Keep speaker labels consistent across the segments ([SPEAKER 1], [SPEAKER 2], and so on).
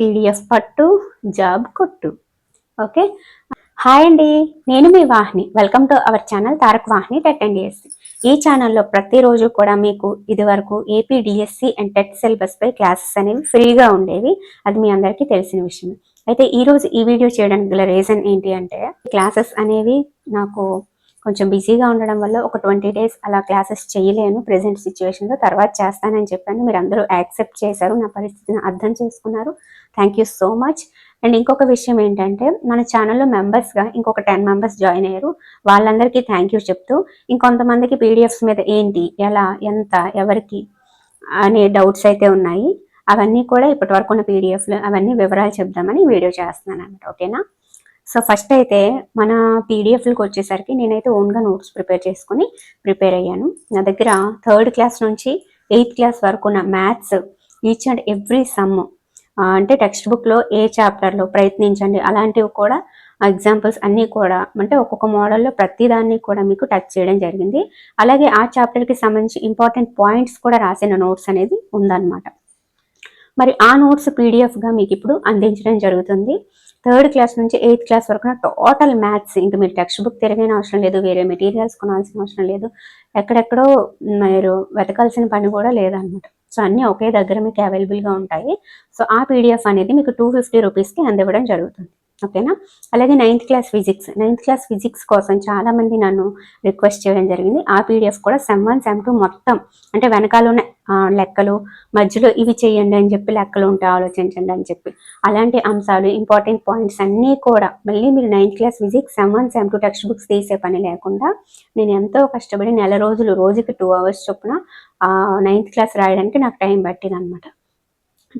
[SPEAKER 1] PDF పట్టు job కొట్టు. Okay? Hi అండి నేను మీ Vahini. Welcome to our channel Tarak Vahini TET and DSC ఈ ఛానల్లో ప్రతిరోజు కూడా మీకు ఇది వరకు AP DSC and TET syllabus pi classes అనేవి ఫ్రీగా ఉండేవి. అది మీ అందరికీ తెలిసిన విషయం అయితే ఈ రోజు ఈ వీడియో చేయడానికి గల రీజన్ ఏంటి అంటే క్లాసెస్ అనేవి నాకు కొంచెం బిజీగా ఉండడం వల్ల ఒక ట్వంటీ డేస్ అలా క్లాసెస్ చేయలేను. ప్రెసెంట్ సిచ్యువేషన్లో తర్వాత చేస్తానని చెప్పాను. మీరు అందరూ యాక్సెప్ట్ చేశారు. నా పరిస్థితిని అర్థం చేసుకున్నారు. Thank you so much and ఇంకొక విషయం ఏంటంటే మన ఛానల్లో మెంబర్స్గా ఇంకొక టెన్ మెంబర్స్ జాయిన్ అయ్యారు. వాళ్ళందరికీ థ్యాంక్ యూ చెప్తూ ఇంకొంతమందికి పీడిఎఫ్స్ మీద ఏంటి ఎలా ఎంత ఎవరికి అనే డౌట్స్ అయితే ఉన్నాయి. అవన్నీ కూడా ఇప్పటి వరకు ఉన్న పీడిఎఫ్లు అవన్నీ వివరాలు చెప్దామని వీడియో చేస్తున్నాను అనమాట ఓకేనా సో ఫస్ట్ అయితే మన పీడిఎఫ్లకు వచ్చేసరికి నేనైతే ఓన్గా నోట్స్ ప్రిపేర్ చేసుకుని ప్రిపేర్ అయ్యాను. నా దగ్గర థర్డ్ క్లాస్ నుంచి ఎయిత్ క్లాస్ వరకు ఉన్న maths each and every sum అంటే టెక్స్ట్ బుక్లో ఏ చాప్టర్లో ప్రయత్నించండి. అలాంటివి కూడా ఎగ్జాంపుల్స్ అన్నీ కూడా అంటే ఒక్కొక్క మోడల్లో ప్రతిదాన్ని కూడా మీకు టచ్ చేయడం జరిగింది. అలాగే ఆ చాప్టర్కి సంబంధించి ఇంపార్టెంట్ పాయింట్స్ కూడా రాసిన నోట్స్ అనేది ఉందన్నమాట. మరి ఆ నోట్స్ పీడిఎఫ్గా మీకు ఇప్పుడు అందించడం జరుగుతుంది. థర్డ్ క్లాస్ నుంచి ఎయిత్ క్లాస్ వరకు టోటల్ మ్యాథ్స్ ఇంక మీరు టెక్స్ట్ బుక్ తిరగైన అవసరం లేదు వేరే మెటీరియల్స్ కొనాల్సిన అవసరం లేదు. ఎక్కడెక్కడో మీరు వెతకాల్సిన పని కూడా లేదనమాట సో అన్నీ ఒకే దగ్గర మీకు అవైలబుల్గా ఉంటాయి. సో ఆ పీడిఎఫ్ అనేది మీకు టూ ఫిఫ్టీ రూపీస్కి అందివ్వడం జరుగుతుంది. ఓకేనా అలాగే ninth class physics ninth class physics కోసం చాలా మంది నన్ను రిక్వెస్ట్ చేయడం జరిగింది. ఆ పీడిఎఫ్ కూడా సెమ్ వన్ సెమ్ టూ మొత్తం అంటే వెనకాల ఉన్న లెక్కలు మధ్యలో ఇవి చేయండి అని చెప్పి లెక్కలు ఉంటే ఆలోచించండి అని చెప్పి. అలాంటి అంశాలు ఇంపార్టెంట్ పాయింట్స్ అన్నీ కూడా మళ్ళీ మీరు ninth class physics sem one sem two text books తీసే పని లేకుండా నేను ఎంతో కష్టపడి నెల రోజులు రోజుకి టూ అవర్స్ చొప్పున నైన్త్ క్లాస్ రాయడానికి నాకు టైం పట్టింది అనమాట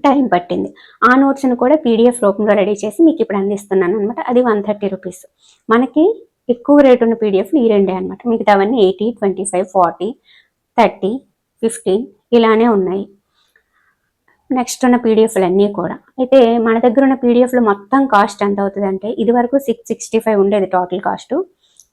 [SPEAKER 1] టైం పట్టింది. ఆ నోట్స్ని కూడా పీడిఎఫ్ రూపంలో రెడీ చేసి మీకు ఇప్పుడు అందిస్తున్నాను అనమాట అది వన్ థర్టీ రూపీస్ మనకి ఎక్కువ రేట్ ఉన్న పీడిఎఫ్లు ఈ రెండే అనమాట మిగతా అవన్నీ eighty twenty five forty thirty fifteen ఇలానే ఉన్నాయి. నెక్స్ట్ ఉన్న పీడిఎఫ్లన్నీ కూడా. అయితే మన దగ్గర ఉన్న పీడిఎఫ్లు మొత్తం కాస్ట్ ఎంత అవుతుంది అంటే ఇది వరకు సిక్స్ సిక్స్టీ ఫైవ్ ఉండేది టోటల్ కాస్ట్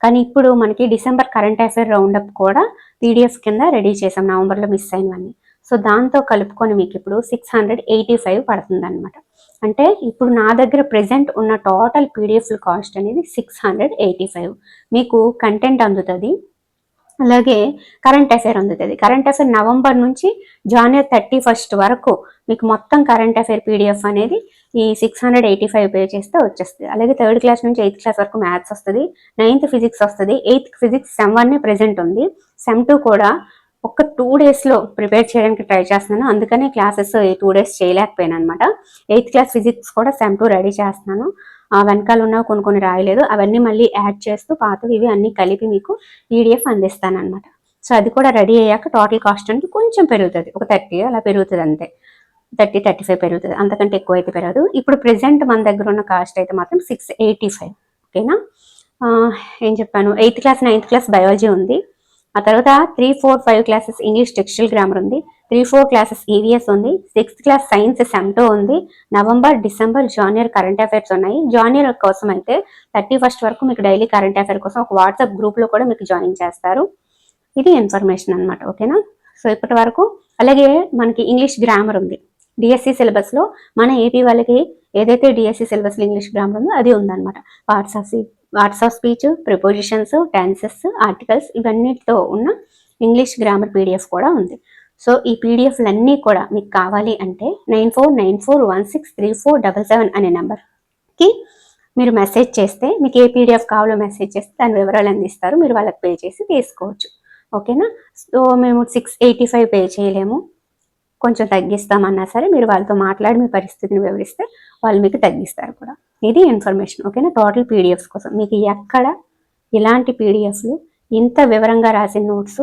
[SPEAKER 1] కానీ ఇప్పుడు మనకి డిసెంబర్ కరెంట్ అఫైర్ రౌండప్ కూడా పీడిఎఫ్ కింద రెడీ చేసాం. నవంబర్లో మిస్ అయినవన్నీ. సో దాంతో కలుపుకొని మీకు ఇప్పుడు సిక్స్ హండ్రెడ్ ఎయిటీ ఫైవ్ పడుతుంది అనమాట అంటే ఇప్పుడు నా దగ్గర ప్రెసెంట్ ఉన్న టోటల్ పీడిఎఫ్ల కాస్ట్ అనేది సిక్స్ హండ్రెడ్ ఎయిటీ ఫైవ్ మీకు కంటెంట్ అందుతుంది. అలాగే కరెంట్ అఫైర్ అందుతుంది కరెంట్ అఫైర్ నవంబర్ నుంచి జనవరి థర్టీ ఫస్ట్ వరకు మీకు మొత్తం కరెంట్ అఫైర్ పీడిఎఫ్ అనేది ఈ six hundred eighty five pay చేస్తే వచ్చేస్తుంది. అలాగే థర్డ్ క్లాస్ నుంచి ఎయిత్ క్లాస్ వరకు మ్యాథ్స్ వస్తుంది. నైన్త్ ఫిజిక్స్ వస్తుంది. Eighth physics sem one present ఉంది. సెమ్ టూ కూడా ఒక టూ డేస్లో ప్రిపేర్ చేయడానికి ట్రై చేస్తున్నాను. అందుకనే క్లాసెస్ ఈ టూ డేస్ చేయలేకపోయాను అనమాట ఎయిత్ క్లాస్ ఫిజిక్స్ కూడా సెమ్ టూ రెడీ చేస్తున్నాను. వెనకాల ఉన్న కొన్ని కొన్ని రాయలేదు. అవన్నీ మళ్ళీ యాడ్ చేస్తూ పాతవి ఇవి అన్నీ కలిపి మీకు పీడిఎఫ్ అందిస్తాను సో అది కూడా రెడీ అయ్యాక టోటల్ కాస్ట్ అంటే కొంచెం పెరుగుతుంది. ఒక థర్టీ అలా పెరుగుతుంది అంతే. థర్టీ థర్టీ ఫైవ్ పెరుగుతుంది. అంతకంటే ఎక్కువ అయితే పెరగదు. ఇప్పుడు ప్రెసెంట్ మన దగ్గర ఉన్న కాస్ట్ అయితే మాత్రం సిక్స్ ఎయిటీ ఫైవ్ ఓకేనా ఏం చెప్పాను? Eighth class ninth class biology ఉంది. ఆ తర్వాత three four five classes English textile grammar ఉంది. త్రీ ఫోర్ క్లాసెస్ ఈవీఎస్ ఉంది sixth class science sem two ఉంది November December January current affairs ఉన్నాయి. జానియర్ కోసం అయితే థర్టీ ఫస్ట్ వరకు మీకు డైలీ కరెంట్ అఫైర్ కోసం ఒక వాట్సాప్ గ్రూప్లో కూడా మీకు జాయిన్ చేస్తారు. ఇది ఇన్ఫర్మేషన్ అనమాట ఓకేనా? సో ఇప్పటి వరకు అలాగే మనకి ఇంగ్లీష్ గ్రామర్ ఉంది. డిఎస్సి సిలబస్లో మన ఏపీ వాళ్ళకి ఏదైతే డిఎస్సి సిలబస్లో ఇంగ్లీష్ గ్రామర్ ఉందో అది ఉందన్నమాట. Parts of what's of speech prepositions tenses articles ఇవన్నిటితో ఉన్న ఇంగ్లీష్ గ్రామర్ పీడిఎఫ్ కూడా ఉంది. సో ఈ పీడిఎఫ్లన్నీ కూడా మీకు కావాలి అంటే nine four nine four one six three four double seven అనే నెంబర్కి మీరు మెసేజ్ చేస్తే మీకు ఏ పీడిఎఫ్ కావాలో మెసేజ్ చేస్తే దాని వివరాలు అందిస్తారు మీరు వాళ్ళకి పే చేసి తీసుకోవచ్చు. ఓకేనా? సో మేము సిక్స్ ఎయిటీ ఫైవ్ పే చేయలేము. కొంచెం తగ్గిస్తామన్నా సరే మీరు వాళ్ళతో మాట్లాడి మీ పరిస్థితిని వివరిస్తే వాళ్ళు మీకు తగ్గిస్తారు కూడా. ఇది ఇన్ఫర్మేషన్. ఓకేనా? టోటల్ పీడిఎఫ్స్ కోసం. మీకు ఎక్కడ ఇలాంటి పీడిఎఫ్లు ఇంత వివరంగా రాసిన నోట్స్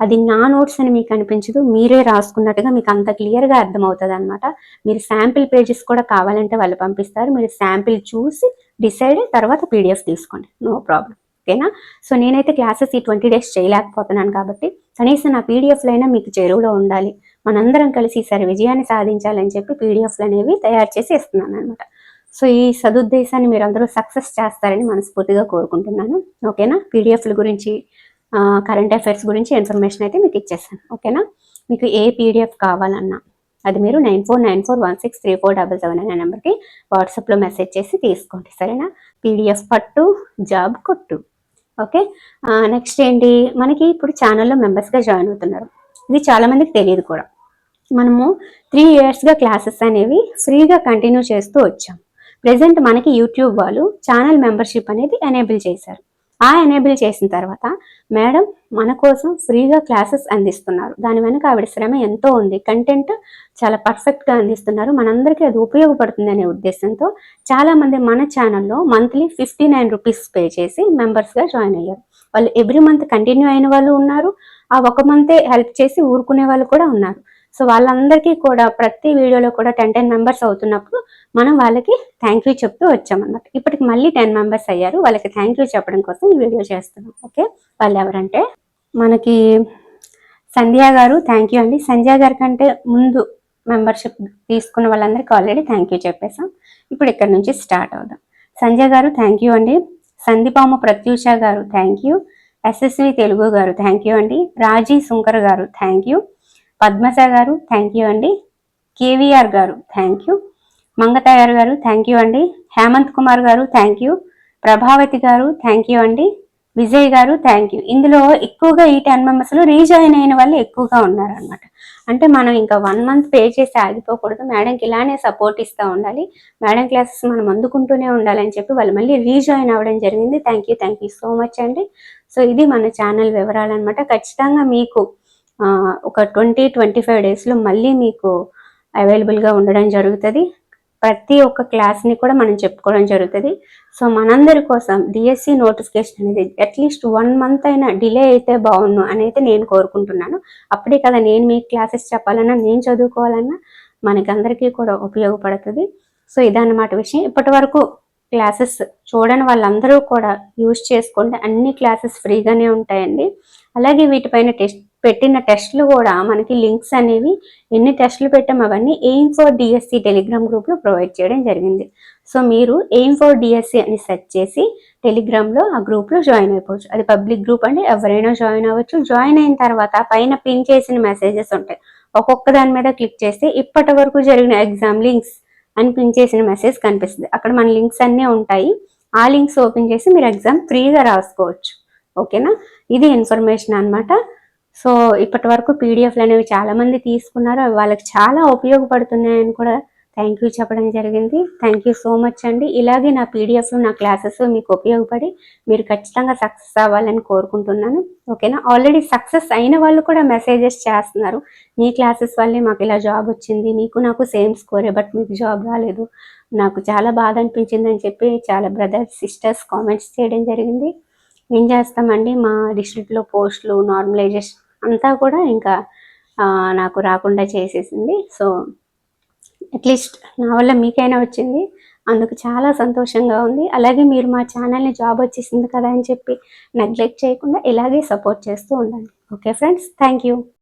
[SPEAKER 1] అది నా నోట్స్ అని మీకు అనిపించదు మీరే రాసుకున్నట్టుగా మీకు అంత క్లియర్గా అర్థమవుతుంది అనమాట మీరు శాంపిల్ పేజెస్ కూడా కావాలంటే వాళ్ళు పంపిస్తారు. మీరు శాంపిల్ చూసి డిసైడ్ తర్వాత పీడిఎఫ్ తీసుకోండి. No problem. ఓకేనా? సో నేనైతే క్లాసెస్ ఈ ట్వంటీ డేస్ చేయలేకపోతున్నాను కాబట్టి కనీసం నా పీడిఎఫ్లు అయినా మీకు చెరువులో ఉండాలి. మనందరం కలిసి ఈసారి విజయాన్ని సాధించాలని చెప్పి పీడిఎఫ్లు అనేవి తయారు చేసి ఇస్తున్నాను అనమాట సో ఈ సదుద్దేశాన్ని మీరు అందరూ సక్సెస్ చేస్తారని మనస్ఫూర్తిగా కోరుకుంటున్నాను. ఓకేనా? పీడిఎఫ్ల గురించి కరెంట్ అఫైర్స్ గురించి ఇన్ఫర్మేషన్ అయితే మీకు ఇచ్చేస్తాను. ఓకేనా? మీకు ఏ పీడిఎఫ్ కావాలన్నా అది మీరు nine four nine four one six three four double seven అనే నెంబర్కి వాట్సాప్లో మెసేజ్ చేసి తీసుకోండి. సరేనా? పీడిఎఫ్ పట్టు జాబ్ కొట్టు. ఓకే? నెక్స్ట్ ఏంటి? మనకి ఇప్పుడు ఛానల్లో మెంబర్స్గా జాయిన్ అవుతున్నారు. ఇది చాలామందికి తెలియదు కూడా. మనము త్రీ ఇయర్స్గా క్లాసెస్ అనేవి ఫ్రీగా కంటిన్యూ చేస్తూ వచ్చాం. ప్రజెంట్ మనకి యూట్యూబ్ వాళ్ళు ఛానల్ మెంబర్షిప్ అనేది ఎనేబుల్ చేశారు. ఆ ఎనేబుల్ చేసిన తర్వాత మేడం మన కోసం ఫ్రీగా క్లాసెస్ అందిస్తున్నారు. దాని వెనుక ఆవిడ శ్రమ ఎంతో ఉంది. కంటెంట్ చాలా పర్ఫెక్ట్గా అందిస్తున్నారు. మనందరికీ అది ఉపయోగపడుతుంది అనే ఉద్దేశంతో చాలామంది మన ఛానల్లో monthly fifty nine rupees pay చేసి మెంబర్స్గా జాయిన్ అయ్యారు. వాళ్ళు ఎవ్రీ మంత్ కంటిన్యూ అయిన వాళ్ళు ఉన్నారు. ఆ ఒక మంతే హెల్ప్ చేసి ఊరుకునే వాళ్ళు కూడా ఉన్నారు. సో వాళ్ళందరికీ కూడా ప్రతి వీడియోలో కూడా టెన్ టెన్ మెంబర్స్ అవుతున్నప్పుడు మనం వాళ్ళకి థ్యాంక్ యూ చెప్తూ వచ్చామన్నమాట. ఇప్పటికి మళ్ళీ టెన్ మెంబర్స్ అయ్యారు. వాళ్ళకి థ్యాంక్ యూ చెప్పడం కోసం ఈ వీడియో చేస్తున్నాం. ఓకే? వాళ్ళు ఎవరంటే మనకి సంధ్య గారు థ్యాంక్ యూ అండి. సంధ్య గారి కంటే ముందు మెంబర్షిప్ తీసుకున్న వాళ్ళందరికీ ఆల్రెడీ థ్యాంక్ యూ చెప్పేసాం ఇప్పుడు ఇక్కడ నుంచి స్టార్ట్ అవుదాం. సంధ్య గారు థ్యాంక్ యూ అండి. సంధిపాము ప్రత్యూష గారు థ్యాంక్ యూ ఎస్ఎస్వి తెలుగు గారు థ్యాంక్ యూ అండి. రాజీ సుంకర్ గారు థ్యాంక్ యూ పద్మజ గారు థ్యాంక్ యూ అండి. కేవీఆర్ గారు థ్యాంక్ యూ మంగతయ్యారు గారు థ్యాంక్ యూ అండి. హేమంత్ కుమార్ గారు థ్యాంక్ యూ ప్రభావతి గారు థ్యాంక్ యూ అండి. విజయ్ గారు థ్యాంక్ యూ ఇందులో ఎక్కువగా ఈ టెన్ మెంబర్స్లో రీజాయిన్ అయిన వాళ్ళు ఎక్కువగా ఉన్నారనమాట అంటే మనం ఇంకా వన్ మంత్ పే చేసి ఆగిపోకూడదు. మేడంకి ఇలానే సపోర్ట్ ఇస్తూ ఉండాలి. మేడం క్లాసెస్ మనం అందుకుంటూనే ఉండాలని చెప్పి వాళ్ళు మళ్ళీ రీజాయిన్ అవ్వడం జరిగింది. Thank you thank you so much అండి. సో ఇది మన ఛానల్ వివరాలు అనమాట ఖచ్చితంగా మీకు ఒక ట్వంటీ ట్వంటీ ఫైవ్ డేస్లో మళ్ళీ మీకు అవైలబుల్గా ఉండడం జరుగుతుంది. ప్రతి ఒక్క క్లాస్ని కూడా మనం చెప్పుకోవడం జరుగుతుంది. సో మనందరి కోసం డిఎస్సి నోటిఫికేషన్ అనేది అట్లీస్ట్ వన్ మంత్ అయినా డిలే అయితే బాగుండు అనేది నేను కోరుకుంటున్నాను. అప్పుడే కదా నేను మీ క్లాసెస్ చెప్పాలన్నా నేను చదువుకోవాలన్నా మనకందరికీ కూడా ఉపయోగపడుతుంది. సో ఇదన్నమాట విషయం. ఇప్పటి వరకు క్లాసెస్ చూడని వాళ్ళందరూ కూడా యూజ్ చేసుకోండి అన్ని క్లాసెస్ ఫ్రీగానే ఉంటాయండి. అలాగే వీటిపైన టెస్ట్ పెట్టిన టెస్ట్లు కూడా మనకి లింక్స్ అనేవి ఎన్ని టెస్ట్లు పెట్టాం అవన్నీ ఎయిమ్ ఫర్ డిఎస్సి టెలిగ్రామ్ గ్రూప్లో ప్రొవైడ్ చేయడం జరిగింది. సో మీరు ఎయిమ్ ఫర్ డిఎస్సి అని సెర్చ్ చేసి టెలిగ్రామ్లో ఆ గ్రూప్లో జాయిన్ అయిపోవచ్చు. అది పబ్లిక్ గ్రూప్ అంటే ఎవరైనా జాయిన్ అవ్వచ్చు. జాయిన్ అయిన తర్వాత పైన పిన్ చేసిన మెసేజెస్ ఉంటాయి. ఒక్కొక్క దాని మీద క్లిక్ చేస్తే ఇప్పటి వరకు జరిగిన ఎగ్జామ్ లింక్స్ అని పిన్ చేసిన మెసేజ్ కనిపిస్తుంది. అక్కడ మన లింక్స్ అన్నీ ఉంటాయి. ఆ లింక్స్ ఓపెన్ చేసి మీరు ఎగ్జామ్ ఫ్రీగా రాసుకోవచ్చు. ఓకేనా? ఇది ఇన్ఫర్మేషన్ అనమాట సో ఇప్పటి వరకు పీడిఎఫ్లు అనేవి చాలామంది తీసుకున్నారు. అవి వాళ్ళకి చాలా ఉపయోగపడుతున్నాయని కూడా థ్యాంక్ యూ చెప్పడం జరిగింది. థ్యాంక్ యూ సో మచ్ అండి. ఇలాగే నా పీడిఎఫ్లు నా క్లాసెస్ మీకు ఉపయోగపడి మీరు ఖచ్చితంగా సక్సెస్ అవ్వాలని కోరుకుంటున్నాను. ఓకేనా ఆల్రెడీ సక్సెస్ అయిన వాళ్ళు కూడా మెసేజెస్ చేస్తున్నారు. మీ క్లాసెస్ వల్లే మాకు ఇలా జాబ్ వచ్చింది. మీకు నాకు సేమ్ స్కోరే బట్ మీకు జాబ్ రాలేదు. నాకు చాలా బాధ అనిపించింది అని చెప్పి చాలా బ్రదర్స్ సిస్టర్స్ కామెంట్స్ చేయడం జరిగింది. ఏం చేస్తామండి? మా డిస్ట్రిక్ట్లో పోస్టులు నార్మలైజేషన్ అంతా కూడా ఇంకా నాకు రాకుండా చేసేసింది. సో అట్లీస్ట్ నా వల్ల మీకైనా వచ్చింది. అందుకు చాలా సంతోషంగా ఉంది. అలాగే మీరు మా ఛానల్ని జాబ్ వచ్చేసింది కదా అని చెప్పి నెగ్లెక్ట్ చేయకుండా ఇలాగే సపోర్ట్ చేస్తూ ఉండండి. Okay friends thank you